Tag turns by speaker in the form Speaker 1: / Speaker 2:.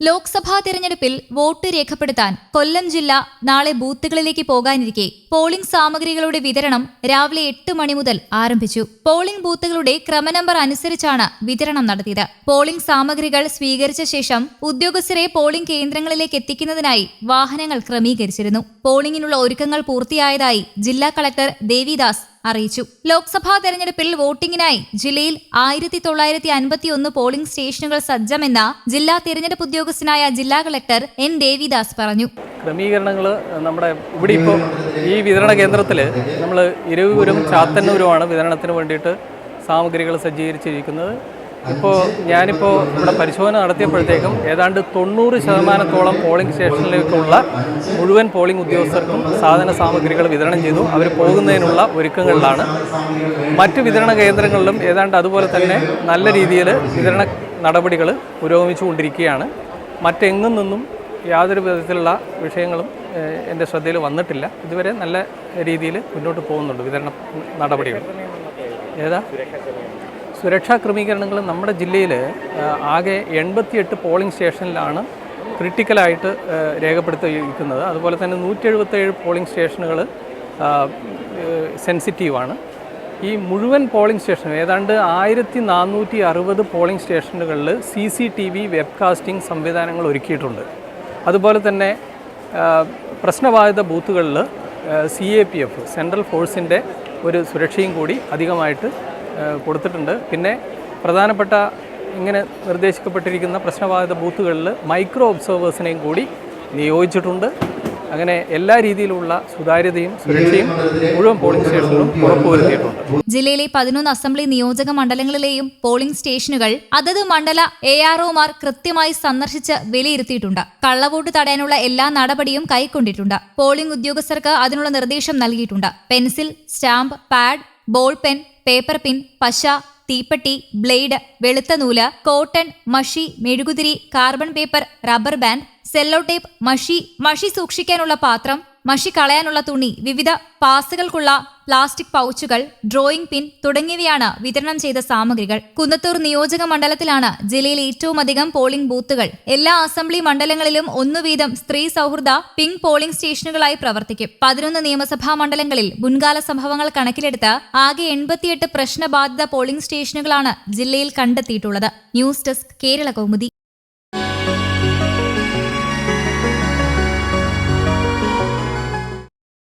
Speaker 1: ലോക്സഭാ തെരഞ്ഞെടുപ്പിൽ വോട്ട് രേഖപ്പെടുത്താൻ കൊല്ലം ജില്ല നാളെ ബൂത്തുകളിലേക്ക് പോകാനിരിക്കെ പോളിംഗ് സാമഗ്രികളുടെ വിതരണം രാവിലെ എട്ട് മണി മുതൽ ആരംഭിച്ചു. പോളിംഗ് ബൂത്തുകളുടെ ക്രമനമ്പർ അനുസരിച്ചാണ് വിതരണം നടത്തിയത്. പോളിംഗ് സാമഗ്രികൾ സ്വീകരിച്ച ശേഷം ഉദ്യോഗസ്ഥരെ പോളിംഗ് കേന്ദ്രങ്ങളിലേക്ക് എത്തിക്കുന്നതിനായി വാഹനങ്ങൾ ക്രമീകരിച്ചിരുന്നു. പോളിംഗിനുള്ള ഒരുക്കങ്ങൾ പൂർത്തിയായതായി ജില്ലാ കളക്ടർ ദേവിദാസ് അറിയിച്ചു. ലോക്സഭാ തെരഞ്ഞെടുപ്പിൽ വോട്ടിംഗിനായി ജില്ലയിൽ ആയിരത്തി തൊള്ളായിരത്തി അൻപത്തിയൊന്ന് പോളിംഗ് സ്റ്റേഷനുകൾ സജ്ജമെന്ന ജില്ലാ തെരഞ്ഞെടുപ്പ് ഉദ്യോഗസ്ഥനായ ജില്ലാ കളക്ടർ എൻ ദേവിദാസ് പറഞ്ഞു.
Speaker 2: ക്രമീകരണങ്ങൾ നമ്മുടെ ഇവിടെ ഇപ്പോൾ ഈ വിതരണ കേന്ദ്രത്തിൽ നമ്മൾ ഇരുവരും ചാത്തന്നൂരുമാണ് വിതരണത്തിന് വേണ്ടിയിട്ട് സാമഗ്രികൾ സജ്ജീകരിച്ചിരിക്കുന്നത്. ഇപ്പോൾ ഞാനിപ്പോൾ ഇവിടെ പരിശോധന നടത്തിയപ്പോഴത്തേക്കും ഏതാണ്ട് തൊണ്ണൂറ് ശതമാനത്തോളം പോളിംഗ് സ്റ്റേഷനിലേക്കുള്ള മുഴുവൻ പോളിംഗ് ഉദ്യോഗസ്ഥർക്കും സാധന സാമഗ്രികൾ വിതരണം ചെയ്തു. അവർ പോകുന്നതിനുള്ള ഒരുക്കങ്ങളിലാണ്. മറ്റ് വിതരണ കേന്ദ്രങ്ങളിലും ഏതാണ്ട് അതുപോലെ തന്നെ നല്ല രീതിയിൽ വിതരണ നടപടികൾ പുരോഗമിച്ചുകൊണ്ടിരിക്കുകയാണ്. മറ്റെങ്ങും നിന്നും യാതൊരു വിധത്തിലുള്ള വിഷയങ്ങളും എന്റെ ശ്രദ്ധയിൽ വന്നിട്ടില്ല. ഇതുവരെ നല്ല രീതിയിൽ മുന്നോട്ട് പോകുന്നുണ്ട് വിതരണ നടപടികൾ. ഏതാ? സുരക്ഷാ ക്രമീകരണങ്ങൾ നമ്മുടെ ജില്ലയിൽ ആകെ എൺപത്തിയെട്ട് പോളിംഗ് സ്റ്റേഷനിലാണ് ക്രിട്ടിക്കലായിട്ട് രേഖപ്പെടുത്തിയിരിക്കുന്നത്. അതുപോലെ തന്നെ നൂറ്റി എഴുപത്തേഴ് പോളിംഗ് സ്റ്റേഷനുകൾ സെൻസിറ്റീവാണ്. ഈ മുഴുവൻ പോളിംഗ് സ്റ്റേഷനും ഏതാണ്ട് ആയിരത്തി നാനൂറ്റി അറുപത് പോളിംഗ് സ്റ്റേഷനുകളിൽ C C T V webcasting സംവിധാനങ്ങൾ ഒരുക്കിയിട്ടുണ്ട്. അതുപോലെ തന്നെ പ്രശ്നബാധിത ബൂത്തുകളിൽ C A P F central ഫോഴ്സിന്റെ ഒരു സുരക്ഷയും കൂടി അധികമായിട്ട് കൊടുത്തിട്ടുണ്ട്. പിന്നെ പ്രധാനപ്പെട്ട ഇങ്ങനെ നിർദ്ദേശിക്കപ്പെട്ടിരിക്കുന്ന പ്രശ്നബാധിത ബൂത്തുകളിൽ മൈക്രോ ഒബ്സർവേഴ്സിനെയും കൂടി നിയോഗിച്ചിട്ടുണ്ട്. അങ്ങനെ എല്ലാ രീതിയിലുള്ള സുതാര്യതയും സുരക്ഷയും മുഴുവൻ പോളിംഗ് സ്റ്റേഷനിലും ഉറപ്പുവരുത്തിയിട്ടുണ്ട്.
Speaker 1: ജില്ലയിലെ പതിനൊന്ന് അസംബ്ലി നിയോജക മണ്ഡലങ്ങളിലെയും പോളിംഗ് സ്റ്റേഷനുകൾ അതത് മണ്ഡല എ ആർ ഒമാർ കൃത്യമായി സന്ദർശിച്ച് വിലയിരുത്തിയിട്ടുണ്ട്. കള്ളവോട്ട് തടയാനുള്ള എല്ലാ നടപടിയും കൈക്കൊണ്ടിട്ടുണ്ട്. പോളിംഗ് ഉദ്യോഗസ്ഥർക്ക് അതിനുള്ള നിർദ്ദേശം നൽകിയിട്ടുണ്ട്. Pencil stamp pad ball pen paper pin പശ തീപ്പെട്ടി ബ്ലേഡ് വെളുത്ത നൂൽ കോട്ടൺ മഷി മെഴുകുതിരി carbon paper rubber band cello tape മഷി മഷി സൂക്ഷിക്കാനുള്ള പാത്രം മഷി കളയാനുള്ള തുണി വിവിധ പാസുകൾക്കുള്ള പ്ലാസ്റ്റിക് പൗച്ചുകൾ ഡ്രോയിംഗ് പിൻ തുടങ്ങിയവയാണ് വിതരണം ചെയ്ത സാമഗ്രികൾ. കുന്നത്തൂർ നിയോജക മണ്ഡലത്തിലാണ് ജില്ലയിൽ ഏറ്റവും അധികം പോളിംഗ് ബൂത്തുകൾ. എല്ലാ അസംബ്ലി മണ്ഡലങ്ങളിലും ഒന്നു വീതം സ്ത്രീ സൗഹൃദ പിങ്ക് പോളിംഗ് സ്റ്റേഷനുകളായി പ്രവർത്തിക്കും. പതിനൊന്ന് നിയമസഭാ മണ്ഡലങ്ങളിൽ മുൻകാല സംഭവങ്ങൾ കണക്കിലെടുത്ത് ആകെ എൺപത്തിയെട്ട് പ്രശ്നബാധിത പോളിംഗ് സ്റ്റേഷനുകളാണ് ജില്ലയിൽ കണ്ടെത്തിയിട്ടുള്ളത്. News desk Kerala Kaumudi.